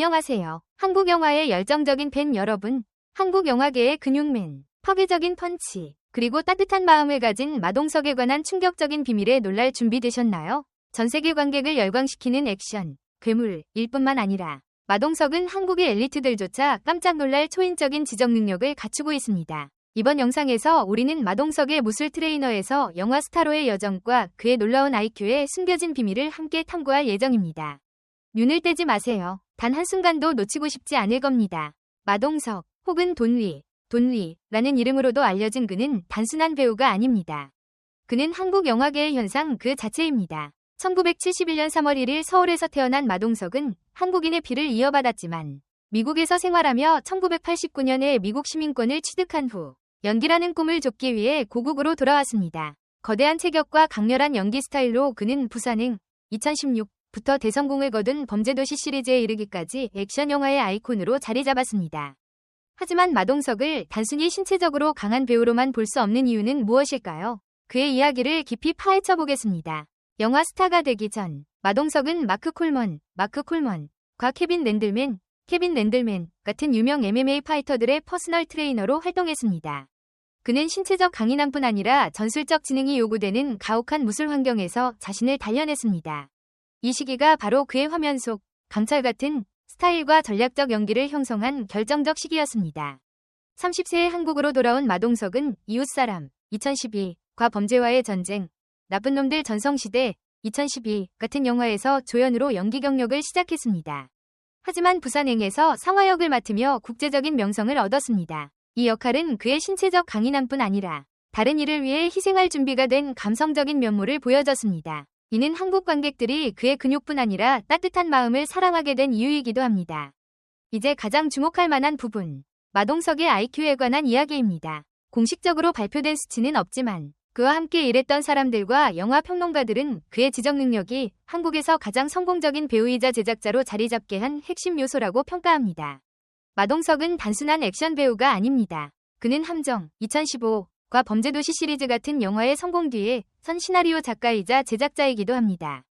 안녕하세요. 한국 영화의 열정적인 팬 여러분. 한국 영화계의 근육맨, 파괴적인 펀치, 그리고 따뜻한 마음을 가진 마동석에 관한 충격적인 비밀에 놀랄 준비되셨나요? 전 세계 관객을 열광시키는 액션, 괴물 일 뿐만 아니라 마동석은 한국의 엘리트들조차 깜짝 놀랄 초인적인 지적 능력을 갖추고 있습니다. 이번 영상에서 우리는 마동석의 무술 트레이너에서 영화 스타로의 여정과 그의 놀라운 IQ에 숨겨진 비밀을 함께 탐구할 예정입니다. 눈을 떼지 마세요. 단 한순간도 놓치고 싶지 않을 겁니다. 마동석 혹은 돈리, 돈리라는 이름으로도 알려진 그는 단순한 배우가 아닙니다. 그는 한국 영화계의 현상 그 자체입니다. 1971년 3월 1일 서울에서 태어난 마동석은 한국인의 피를 이어받았지만 미국에서 생활하며 1989년에 미국 시민권을 취득한 후 연기라는 꿈을 쫓기 위해 고국으로 돌아왔습니다. 거대한 체격과 강렬한 연기 스타일로 그는 부산행 2016 부터 대성공을 거둔 범죄도시 시리즈에 이르기까지 액션 영화의 아이콘으로 자리 잡았습니다. 하지만 마동석을 단순히 신체적으로 강한 배우로만 볼 수 없는 이유는 무엇일까요? 그의 이야기를 깊이 파헤쳐 보겠습니다. 영화 스타가 되기 전 마동석은 마크 콜먼, 마크 콜먼과 케빈 랜들맨, 케빈 랜들맨 같은 유명 MMA 파이터들의 퍼스널 트레이너로 활동했습니다. 그는 신체적 강인함뿐 아니라 전술적 지능이 요구되는 가혹한 무술 환경에서 자신을 단련했습니다. 이 시기가 바로 그의 화면 속 강철 같은 스타일과 전략적 연기를 형성한 결정적 시기였습니다. 30세에 한국으로 돌아온 마동석은 이웃사람 2012과 범죄와의 전쟁, 나쁜 놈들 전성시대 2012 같은 영화에서 조연으로 연기 경력을 시작했습니다. 하지만 부산행에서 상화역을 맡으며 국제적인 명성을 얻었습니다. 이 역할은 그의 신체적 강인함뿐 아니라 다른 일을 위해 희생할 준비가 된 감성적인 면모를 보여줬습니다. 이는 한국 관객들이 그의 근육뿐 아니라 따뜻한 마음을 사랑하게 된 이유이기도 합니다. 이제 가장 주목할 만한 부분, 마동석의 IQ에 관한 이야기입니다. 공식적으로 발표된 수치는 없지만 그와 함께 일했던 사람들과 영화 평론가들은 그의 지적 능력이 한국에서 가장 성공적인 배우이자 제작자로 자리 잡게 한 핵심 요소라고 평가합니다. 마동석은 단순한 액션 배우가 아닙니다. 그는 함정 2015 과 범죄도시 시리즈 같은 영화의 성공 뒤에 선 시나리오 작가이자 제작자이기도 합니다.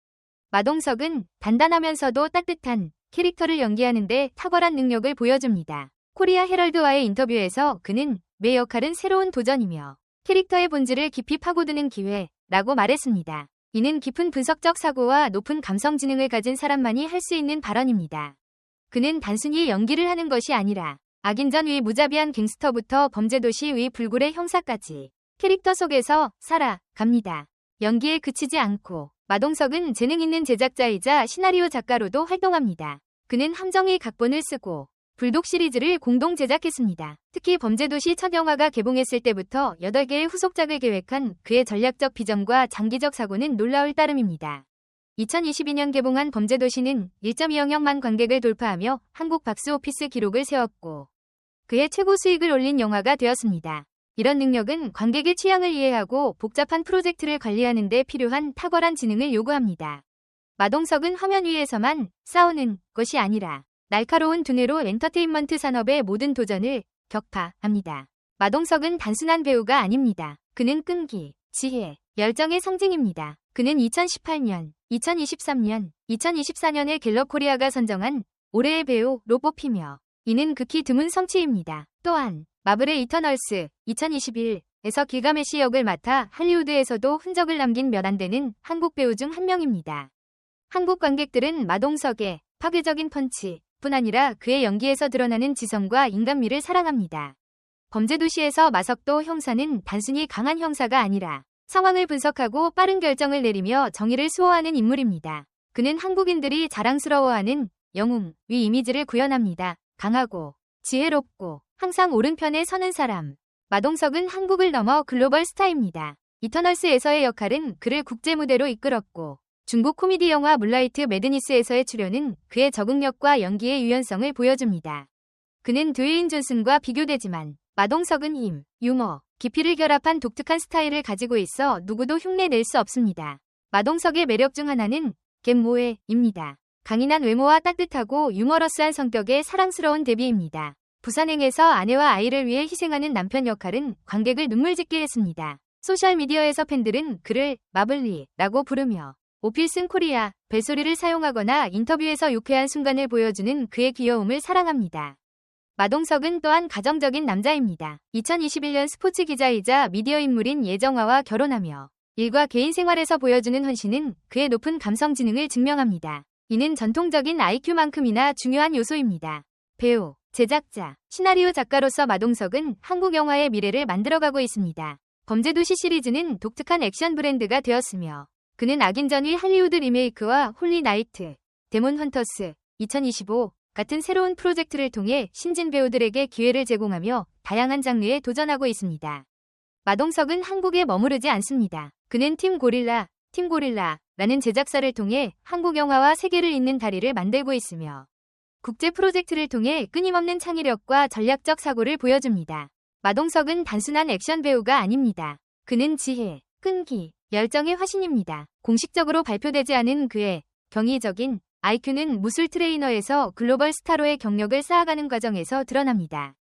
마동석은 단단하면서도 따뜻한 캐릭터를 연기하는데 탁월한 능력을 보여줍니다. 코리아 헤럴드와의 인터뷰에서 그는 매 역할은 새로운 도전이며 캐릭터의 본질을 깊이 파고드는 기회라고 말했습니다. 이는 깊은 분석적 사고와 높은 감성 지능을 가진 사람만이 할 수 있는 발언입니다. 그는 단순히 연기를 하는 것이 아니라 악인전 위 무자비한 갱스터부터 범죄도시 위 불굴의 형사까지 캐릭터 속에서 살아갑니다. 연기에 그치지 않고 마동석은 재능 있는 제작자이자 시나리오 작가로도 활동합니다. 그는 함정의 각본을 쓰고 불독 시리즈를 공동 제작했습니다. 특히 범죄도시 첫 영화가 개봉했을 때부터 8개의 후속작을 계획한 그의 전략적 비전과 장기적 사고는 놀라울 따름입니다. 2022년 개봉한 범죄도시는 1.2억만 관객을 돌파하며 한국 박스 오피스 기록을 세웠고 그의 최고 수익을 올린 영화가 되었습니다. 이런 능력은 관객의 취향을 이해하고 복잡한 프로젝트를 관리하는 데 필요한 탁월한 지능을 요구합니다. 마동석은 화면 위에서만 싸우는 것이 아니라 날카로운 두뇌로 엔터테인먼트 산업의 모든 도전을 격파합니다. 마동석은 단순한 배우가 아닙니다. 그는 끈기, 지혜, 열정의 상징입니다. 그는 2018년, 2023년, 2024년에 갤럽 코리아가 선정한 올해의 배우로 뽑히며 이는 극히 드문 성취입니다. 또한 마블의 이터널스 2021에서 길가메시 역을 맡아 할리우드에서도 흔적을 남긴 몇 안 되는 한국 배우 중 한 명입니다. 한국 관객들은 마동석의 파괴적인 펀치 뿐 아니라 그의 연기에서 드러나는 지성과 인간미를 사랑합니다. 범죄도시에서 마석도 형사는 단순히 강한 형사가 아니라 상황을 분석하고 빠른 결정을 내리며 정의를 수호하는 인물입니다. 그는 한국인들이 자랑스러워하는 영웅 위 이미지를 구현합니다. 강하고 지혜롭고 항상 오른편에 서는 사람. 마동석은 한국을 넘어 글로벌 스타입니다. 이터널스에서의 역할은 그를 국제 무대로 이끌었고 중국 코미디 영화 물라이트 매드니스에서의 출연은 그의 적응력과 연기의 유연성을 보여줍니다. 그는 드웨인 존슨과 비교되지만 마동석은 힘, 유머, 깊이를 결합한 독특한 스타일을 가지고 있어 누구도 흉내낼 수 없습니다. 마동석의 매력 중 하나는 갯모에입니다. 강인한 외모와 따뜻하고 유머러스한 성격의 사랑스러운 데뷔입니다. 부산행에서 아내와 아이를 위해 희생하는 남편 역할은 관객을 눈물 짓게 했습니다. 소셜미디어에서 팬들은 그를 마블리라고 부르며 오필슨 코리아, 벨소리를 사용하거나 인터뷰에서 유쾌한 순간을 보여주는 그의 귀여움을 사랑합니다. 마동석은 또한 가정적인 남자입니다. 2021년 스포츠 기자이자 미디어 인물인 예정화와 결혼하며 일과 개인 생활에서 보여주는 헌신은 그의 높은 감성 지능을 증명합니다. 이는 전통적인 IQ만큼이나 중요한 요소입니다. 배우, 제작자, 시나리오 작가로서 마동석은 한국 영화의 미래를 만들어가고 있습니다. 범죄도시 시리즈는 독특한 액션 브랜드가 되었으며 그는 악인전의 할리우드 리메이크와 홀리 나이트, 데몬 헌터스, 2025 같은 새로운 프로젝트를 통해 신진 배우들에게 기회를 제공하며 다양한 장르에 도전하고 있습니다. 마동석은 한국에 머무르지 않습니다. 그는 팀 고릴라, 팀 고릴라 라는 제작사를 통해 한국 영화와 세계를 잇는 다리를 만들고 있으며 국제 프로젝트를 통해 끊임없는 창의력과 전략적 사고를 보여줍니다. 마동석은 단순한 액션 배우가 아닙니다. 그는 지혜, 끈기, 열정의 화신입니다. 공식적으로 발표되지 않은 그의 경이적인 IQ는 무술 트레이너에서 글로벌 스타로의 경력을 쌓아가는 과정에서 드러납니다.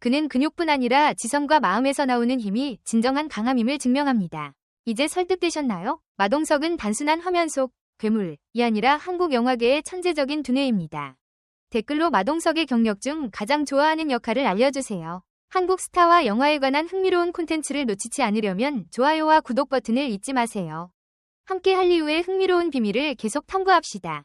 그는 근육뿐 아니라 지성과 마음에서 나오는 힘이 진정한 강함임을 증명합니다. 이제 설득되셨나요? 마동석은 단순한 화면 속 괴물이 아니라 한국 영화계의 천재적인 두뇌입니다. 댓글로 마동석의 경력 중 가장 좋아하는 역할을 알려주세요. 한국 스타와 영화에 관한 흥미로운 콘텐츠를 놓치지 않으려면 좋아요와 구독 버튼을 잊지 마세요. 함께 할리우의 흥미로운 비밀을 계속 탐구합시다.